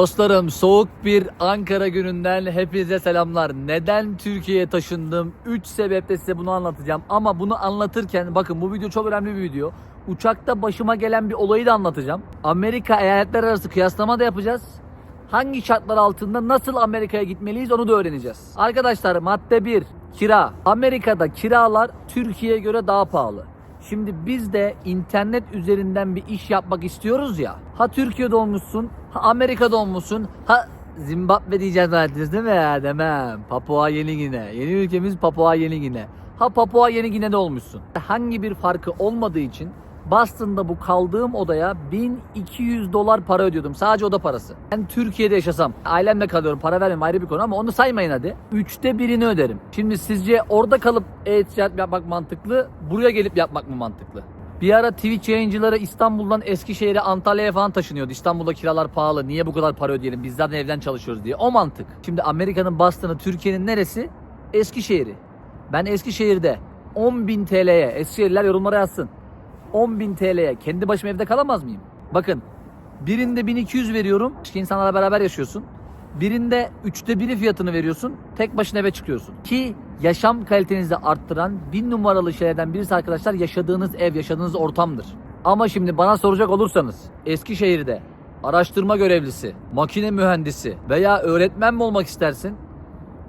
Dostlarım soğuk bir Ankara gününden hepinize selamlar. Neden Türkiye'ye taşındım? 3 sebeple size bunu anlatacağım. Ama bunu anlatırken bakın bu video çok önemli bir video. Uçakta başıma gelen bir olayı da anlatacağım. Amerika eyaletler arası kıyaslama da yapacağız. Hangi şartlar altında nasıl Amerika'ya gitmeliyiz onu da öğreneceğiz. Arkadaşlar madde 1 kira. Amerika'da kiralar Türkiye'ye göre daha pahalı. Şimdi biz de internet üzerinden bir iş yapmak istiyoruz ya. Ha Türkiye'de olmuşsun, ha Amerika'da olmuşsun, ha Zimbabwe diyeceğiz zannettiniz değil mi? Demem. Papua Yeni Gine. Yeni ülkemiz Papua Yeni Gine. Ha Papua Yeni Gine'de olmuşsun. Hangi bir farkı olmadığı için Boston'da bu kaldığım odaya 1200 dolar para ödüyordum. Sadece oda parası. Ben Türkiye'de yaşasam, ailemle kalıyorum, para vermem ayrı bir konu ama onu saymayın hadi. Üçte birini öderim. Şimdi sizce orada kalıp e-ticaret yapmak mantıklı, buraya gelip yapmak mı mantıklı? Bir ara Twitch yayıncıları İstanbul'dan Eskişehir'e, Antalya'ya falan taşınıyordu. İstanbul'da kiralar pahalı, niye bu kadar para ödeyelim, biz zaten evden çalışıyoruz diye. O mantık. Şimdi Amerika'nın Boston'ı, Türkiye'nin neresi? Eskişehir'i. Ben Eskişehir'de 10.000 TL'ye, Eskişehirliler yorumlara yazsın. 10.000 TL'ye kendi başıma evde kalamaz mıyım? Bakın birinde 1200 veriyorum. Başka insanlarla beraber yaşıyorsun. Birinde üçte biri fiyatını veriyorsun. Tek başına eve çıkıyorsun. Ki yaşam kalitenizi arttıran bir numaralı şeylerden birisi arkadaşlar yaşadığınız ev, yaşadığınız ortamdır. Ama şimdi bana soracak olursanız Eskişehir'de araştırma görevlisi, makine mühendisi veya öğretmen mi olmak istersin?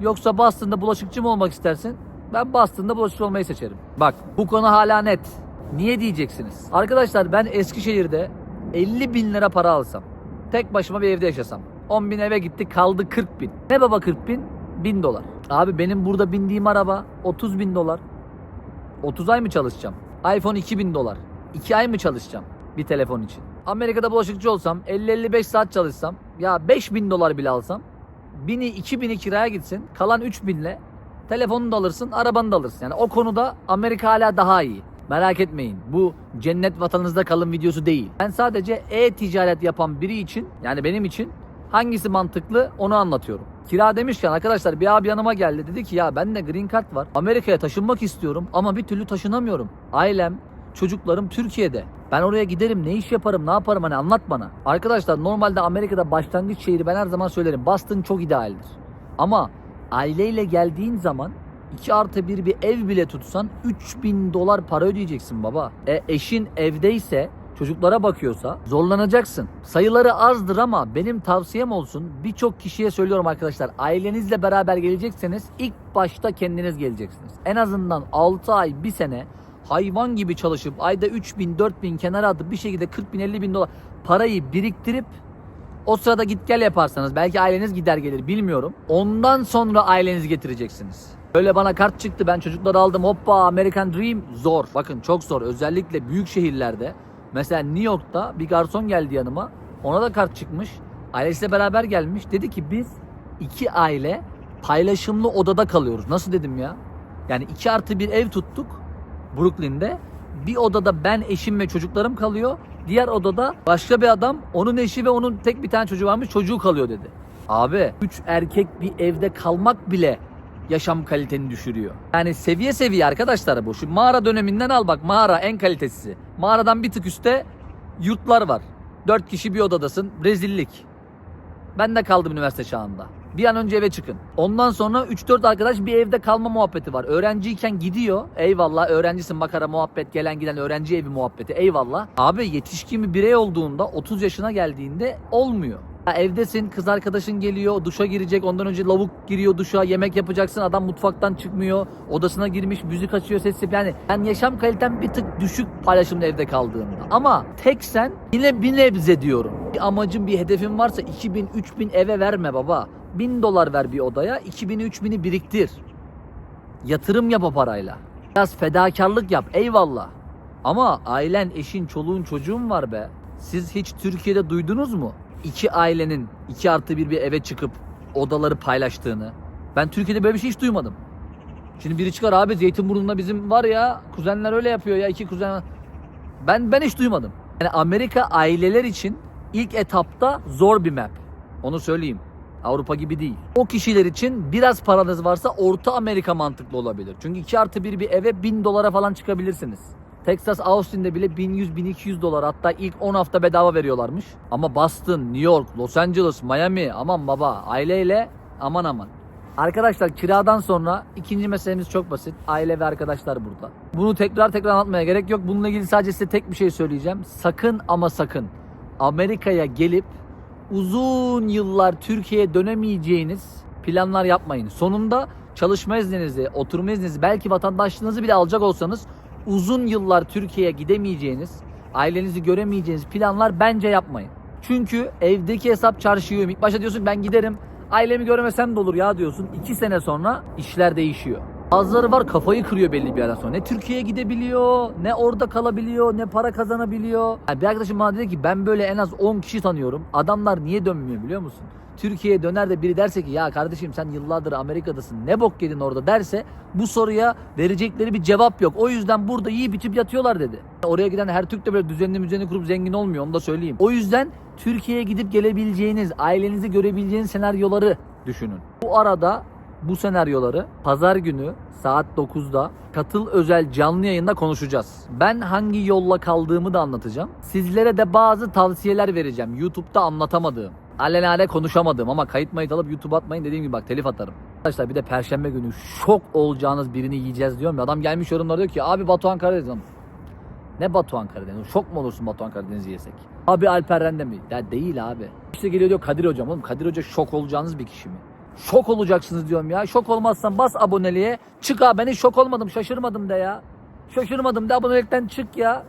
Yoksa Boston'da bulaşıkçı mı olmak istersin? Ben Boston'da bulaşıkçı olmayı seçerim. Bak bu konu hala net. Niye diyeceksiniz? Arkadaşlar ben Eskişehir'de 50 bin lira para alsam, tek başıma bir evde yaşasam, 10 bin eve gitti kaldı 40 bin. Ne baba 40 bin? 1000 dolar. Abi benim burada bindiğim araba 30 bin dolar. 30 ay mı çalışacağım? iPhone 2000 dolar. 2 ay mı çalışacağım bir telefon için? Amerika'da bulaşıkçı olsam 50-55 saat çalışsam ya 5000 dolar bile alsam 1000'i 2000'i kiraya gitsin kalan 3000'le telefonunu da alırsın arabanı da alırsın. Yani o konuda Amerika hala daha iyi. Merak etmeyin bu cennet vatanınızda kalın videosu değil. Ben sadece e-ticaret yapan biri için yani benim için hangisi mantıklı onu anlatıyorum. Kira demişken arkadaşlar bir abi yanıma geldi dedi ki ya bende green card var. Amerika'ya taşınmak istiyorum ama bir türlü taşınamıyorum. Ailem, çocuklarım Türkiye'de. Ben oraya giderim ne iş yaparım ne yaparım hani anlat bana. Arkadaşlar normalde Amerika'da başlangıç şehri ben her zaman söylerim. Boston çok idealdir. Ama aileyle geldiğin zaman 2 artı 1 bir ev bile tutsan 3000 dolar para ödeyeceksin baba. E eşin evdeyse çocuklara bakıyorsa zorlanacaksın. Sayıları azdır ama benim tavsiyem olsun birçok kişiye söylüyorum arkadaşlar. Ailenizle beraber gelecekseniz ilk başta kendiniz geleceksiniz. En azından 6 ay 1 sene hayvan gibi çalışıp ayda 3000 4000 kenara atıp bir şekilde 40 bin 50 bin dolar parayı biriktirip o sırada git gel yaparsanız belki aileniz gider gelir bilmiyorum. Ondan sonra ailenizi getireceksiniz. Böyle bana kart çıktı ben çocukları aldım hoppa American Dream zor. Bakın çok zor özellikle büyük şehirlerde. Mesela New York'ta bir garson geldi yanıma. Ona da kart çıkmış. Ailesiyle beraber gelmiş. Dedi ki biz iki aile paylaşımlı odada kalıyoruz. Nasıl dedim ya? Yani iki artı bir ev tuttuk Brooklyn'de. Bir odada ben, eşim ve çocuklarım kalıyor. Diğer odada başka bir adam, onun eşi ve onun tek bir tane çocuğu varmış, çocuğu kalıyor dedi. Abi, üç erkek bir evde kalmak bile yaşam kaliteni düşürüyor. Yani seviye seviye arkadaşlar bu. Şu mağara döneminden al bak mağara en kalitesi. Mağaradan bir tık üstte yurtlar var. Dört kişi bir odadasın. Rezillik. Ben de kaldım üniversite çağında. Bir an önce eve çıkın. Ondan sonra 3-4 arkadaş bir evde kalma muhabbeti var. Öğrenciyken gidiyor. Eyvallah öğrencisin makara muhabbet gelen giden öğrenci evi muhabbeti. Eyvallah. Abi yetişkin bir birey olduğunda 30 yaşına geldiğinde olmuyor. Evdesin kız arkadaşın geliyor duşa girecek ondan önce lavuk giriyor duşa yemek yapacaksın adam mutfaktan çıkmıyor odasına girmiş müzik açıyor ses yani ben yaşam kalitem bir tık düşük paylaşımlı evde kaldığımda. Ama tek sen yine bir nebze diyorum. Bir amacın bir hedefin varsa 2000 3000 eve verme baba. 1000 dolar ver bir odaya 2000'i 3000'i biriktir. Yatırım yap o parayla. Biraz fedakarlık yap eyvallah. Ama ailen eşin çoluğun çocuğun var be. Siz hiç Türkiye'de duydunuz mu? İki ailenin iki artı bir bir eve çıkıp odaları paylaştığını. Ben Türkiye'de böyle bir şey hiç duymadım. Şimdi biri çıkar abi Zeytinburnu'nda bizim var ya kuzenler öyle yapıyor ya iki kuzen. Ben ben hiç duymadım. Yani Amerika aileler için ilk etapta zor bir map. Onu söyleyeyim. Avrupa gibi değil. O kişiler için biraz paranız varsa Orta Amerika mantıklı olabilir. Çünkü 2 artı 1 bir eve 1000 dolara falan çıkabilirsiniz. Texas Austin'de bile 1100-1200 dolar hatta ilk 10 hafta bedava veriyorlarmış. Ama Boston, New York, Los Angeles, Miami aman baba aileyle aman aman. Arkadaşlar kiradan sonra ikinci meselemiz çok basit. Aile ve arkadaşlar burada. Bunu tekrar tekrar anlatmaya gerek yok. Bununla ilgili sadece size tek bir şey söyleyeceğim. Sakın ama sakın Amerika'ya gelip uzun yıllar Türkiye'ye dönemeyeceğiniz planlar yapmayın. Sonunda çalışma izninizi, oturma izninizi, belki vatandaşlığınızı bile alacak olsanız uzun yıllar Türkiye'ye gidemeyeceğiniz, ailenizi göremeyeceğiniz planlar bence yapmayın. Çünkü evdeki hesap çarşıyor. İlk başta diyorsun ben giderim. Ailemi görmesem de olur ya diyorsun. İki sene sonra işler değişiyor. Bazıları var kafayı kırıyor belli bir yerden sonra. Ne Türkiye'ye gidebiliyor, ne orada kalabiliyor, ne para kazanabiliyor. Yani bir arkadaşım bana dedi ki ben böyle en az 10 kişi tanıyorum. Adamlar niye dönmüyor biliyor musun? Türkiye'ye döner de biri derse ki ya kardeşim sen yıllardır Amerika'dasın ne bok yedin orada derse bu soruya verecekleri bir cevap yok. O yüzden burada yiyip içip yatıyorlar dedi. Oraya giden her Türk de böyle düzenli müzenli kurup zengin olmuyor onu da söyleyeyim. O yüzden Türkiye'ye gidip gelebileceğiniz, ailenizi görebileceğiniz senaryoları düşünün. Bu arada bu senaryoları pazar günü saat 9'da katıl özel canlı yayında konuşacağız. Ben hangi yolla kaldığımı da anlatacağım. Sizlere de bazı tavsiyeler vereceğim. YouTube'da anlatamadığım. Alelade konuşamadığım ama kayıt mayıt alıp YouTube'a atmayın dediğim gibi bak telif atarım. Arkadaşlar bir de perşembe günü şok olacağınız birini yiyeceğiz diyorum ya. Adam gelmiş yorumlar diyor ki abi Batuhan Karadeniz. Ne Batuhan Karadeniz? Şok mu olursun Batuhan Karadeniz'i yesek? Abi Alper Rende mi? Ya değil abi. İşte geliyor diyor Kadir Hocam. Oğlum Kadir Hoca şok olacağınız bir kişi mi? Şok olacaksınız diyorum ya. Şok olmazsan bas aboneliğe. Çık abi ben hiç şok olmadım şaşırmadım de ya. Şaşırmadım de abonelikten çık ya.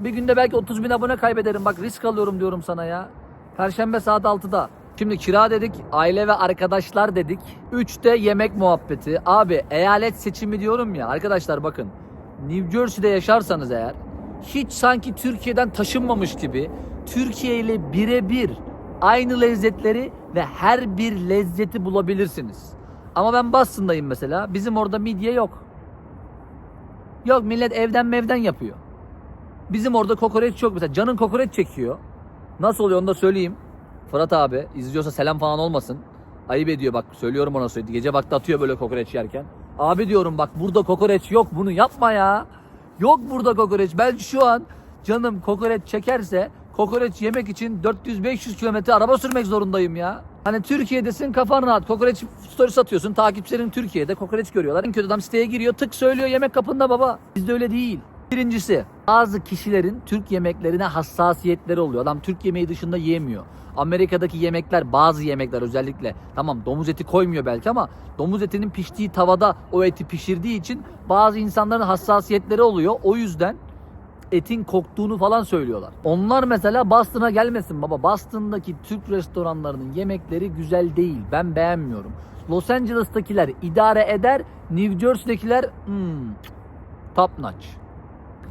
Bir günde belki 30 bin abone kaybederim. Bak risk alıyorum diyorum sana ya. Perşembe saat 6'da. Şimdi kira dedik, aile ve arkadaşlar dedik. 3'te yemek muhabbeti. Abi eyalet seçimi diyorum ya. Arkadaşlar bakın. New Jersey'de yaşarsanız eğer hiç sanki Türkiye'den taşınmamış gibi Türkiye ile birebir aynı lezzetleri ve her bir lezzeti bulabilirsiniz. Ama ben Boston'dayım mesela. Bizim orada midye yok. Yok millet evden mevden yapıyor. Bizim orada kokoreç yok mesela. Canın kokoreç çekiyor. Nasıl oluyor onu da söyleyeyim. Fırat abi izliyorsa selam falan olmasın. Ayıp ediyor bak söylüyorum ona söyledi. Gece vakti atıyor böyle kokoreç yerken. Abi diyorum bak burada kokoreç yok bunu yapma ya. Yok burada kokoreç. Ben şu an canım kokoreç çekerse kokoreç yemek için 400-500 kilometre araba sürmek zorundayım ya. Hani Türkiye'desin kafan rahat. Kokoreç story satıyorsun. Takipçilerin Türkiye'de kokoreç görüyorlar. En kötü adam siteye giriyor tık söylüyor yemek kapında baba. Bizde öyle değil. Birincisi bazı kişilerin Türk yemeklerine hassasiyetleri oluyor. Adam Türk yemeği dışında yiyemiyor. Amerika'daki yemekler bazı yemekler özellikle tamam domuz eti koymuyor belki ama domuz etinin piştiği tavada o eti pişirdiği için bazı insanların hassasiyetleri oluyor. O yüzden etin koktuğunu falan söylüyorlar. Onlar mesela Boston'a gelmesin baba. Boston'daki Türk restoranlarının yemekleri güzel değil. Ben beğenmiyorum. Los Angeles'takiler idare eder. New Jersey'dekiler hmm, top notch.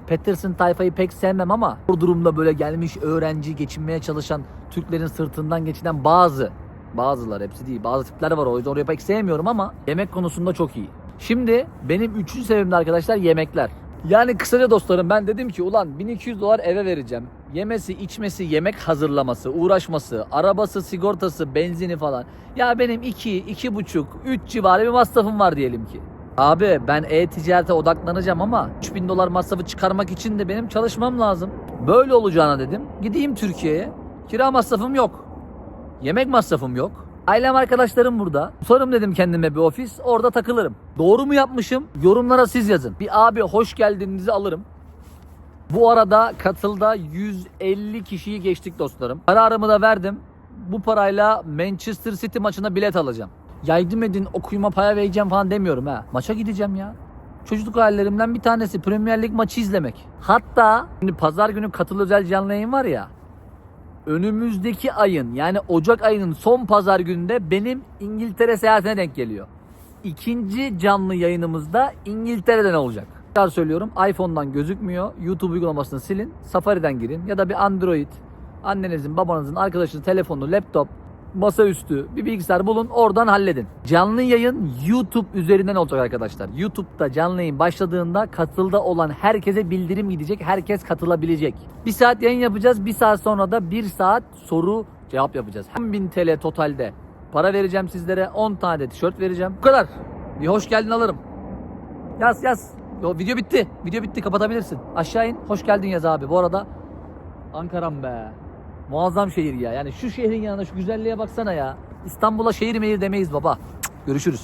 Patterson tayfayı pek sevmem ama bu durumda böyle gelmiş öğrenci geçinmeye çalışan Türklerin sırtından geçinen bazı bazılar hepsi değil bazı tipler var o yüzden orayı pek sevmiyorum ama yemek konusunda çok iyi. Şimdi benim üçüncü sebebim de arkadaşlar yemekler. Yani kısaca dostlarım ben dedim ki ulan 1200 dolar eve vereceğim. Yemesi, içmesi, yemek hazırlaması, uğraşması, arabası, sigortası, benzini falan. Ya benim 2, iki, buçuk, 3 civarı bir masrafım var diyelim ki. Abi ben e-ticarete odaklanacağım ama 3000 dolar masrafı çıkarmak için de benim çalışmam lazım. Böyle olacağına dedim. Gideyim Türkiye'ye. Kira masrafım yok. Yemek masrafım yok. Ailem arkadaşlarım burada. Sorarım dedim kendime bir ofis. Orada takılırım. Doğru mu yapmışım? Yorumlara siz yazın. Bir abi hoş geldinizi alırım. Bu arada katılda 150 kişiyi geçtik dostlarım. Kararımı da verdim. Bu parayla Manchester City maçına bilet alacağım. Yaydım edin okuyuma paya vereceğim falan demiyorum ha. Maça gideceğim ya. Çocukluk hayallerimden bir tanesi Premier Lig maçı izlemek. Hatta şimdi pazar günü katıl özel canlı yayın var ya. Önümüzdeki ayın yani Ocak ayının son pazar gününde benim İngiltere seyahatine denk geliyor. İkinci canlı yayınımızda İngiltere'den olacak. Tekrar söylüyorum iPhone'dan gözükmüyor. YouTube uygulamasını silin. Safari'den girin ya da bir Android annenizin, babanızın, arkadaşınızın telefonu, laptop, masaüstü bir bilgisayar bulun oradan halledin. Canlı yayın YouTube üzerinden olacak arkadaşlar. YouTube'da canlı yayın başladığında katılda olan herkese bildirim gidecek. Herkes katılabilecek. Bir saat yayın yapacağız. Bir saat sonra da bir saat soru cevap yapacağız. 1000 TL totalde para vereceğim sizlere. 10 tane tişört vereceğim. Bu kadar. Bir hoş geldin alırım. Yaz yaz. Yo, video bitti. Video bitti. Kapatabilirsin. Aşağı in. Hoş geldin yaz abi. Bu arada Ankara'm be. Muazzam şehir ya. Yani şu şehrin yanında şu güzelliğe baksana ya. İstanbul'a şehir mehir demeyiz baba. Cık, Görüşürüz.